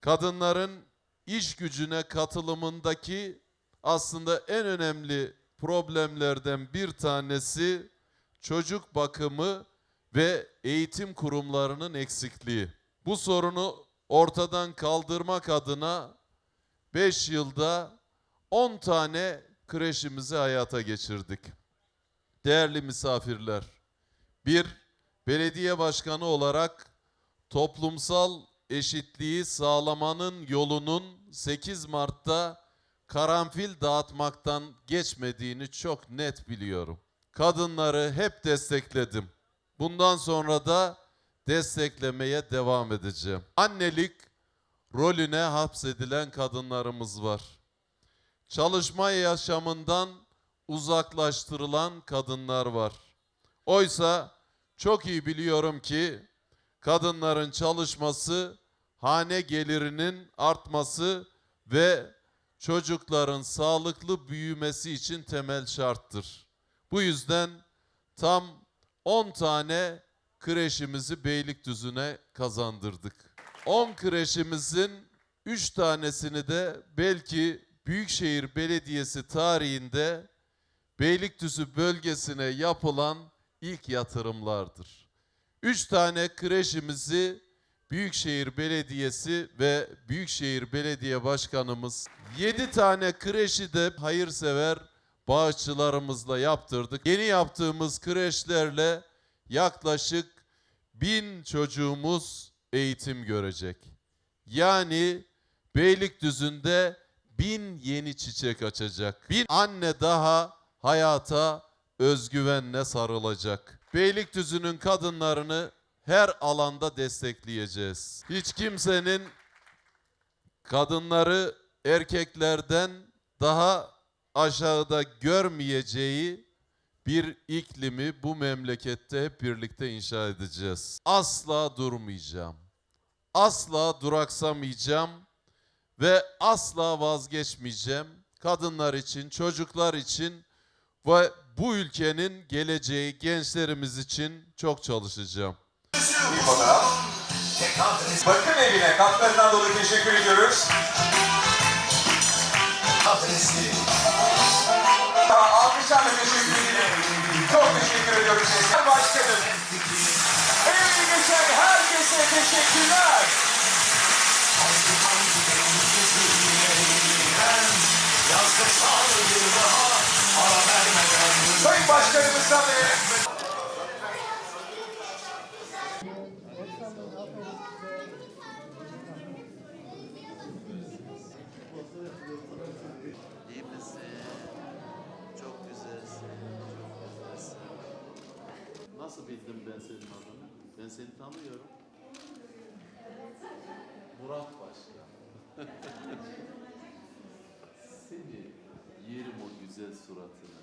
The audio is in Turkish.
kadınların iş gücüne katılımındaki aslında en önemli problemlerden bir tanesi çocuk bakımı ve eğitim kurumlarının eksikliği. Bu sorunu ortadan kaldırmak adına 5 yılda 10 tane kreşimizi hayata geçirdik. Değerli misafirler, bir belediye başkanı olarak toplumsal eşitliği sağlamanın yolunun 8 Mart'ta karanfil dağıtmaktan geçmediğini çok net biliyorum. Kadınları hep destekledim. Bundan sonra da desteklemeye devam edeceğim. Annelik rolüne hapsedilen kadınlarımız var. Çalışma yaşamından uzaklaştırılan kadınlar var. Oysa çok iyi biliyorum ki kadınların çalışması hane gelirinin artması ve çocukların sağlıklı büyümesi için temel şarttır. Bu yüzden tam 10 tane kreşimizi Beylikdüzü'ne kazandırdık. 10 kreşimizin 3 tanesini de belki Büyükşehir Belediyesi tarihinde Beylikdüzü bölgesine yapılan ilk yatırımlardır. Üç tane kreşimizi Büyükşehir Belediyesi ve Büyükşehir Belediye Başkanımız, yedi tane kreşi de hayırsever bağışçılarımızla yaptırdık. Yeni yaptığımız kreşlerle yaklaşık bin çocuğumuz eğitim görecek. Yani Beylikdüzü'nde bin yeni çiçek açacak. Bin anne daha hayata özgüvenle sarılacak. Beylikdüzü'nün kadınlarını her alanda destekleyeceğiz. Hiç kimsenin kadınları erkeklerden daha aşağıda görmeyeceği bir iklimi bu memlekette hep birlikte inşa edeceğiz. Asla durmayacağım. Asla duraksamayacağım ve asla vazgeçmeyeceğim. Kadınlar için, çocuklar için ve bu ülkenin geleceği gençlerimiz için çok çalışacağım. Bakım evine katkılarından dolayı teşekkür ediyoruz. Alkışlarla teşekkür ederim. Çok teşekkür ediyoruz Başkanım. Emeği geçen herkese teşekkürler. Sayın Başkanımızdan ve? Çok güzelsin. Çok güzelsin. Nasıl bildim ben senin adını? Ben seni tanıyorum. Murat Başkan. seni yerim o güzel suratını.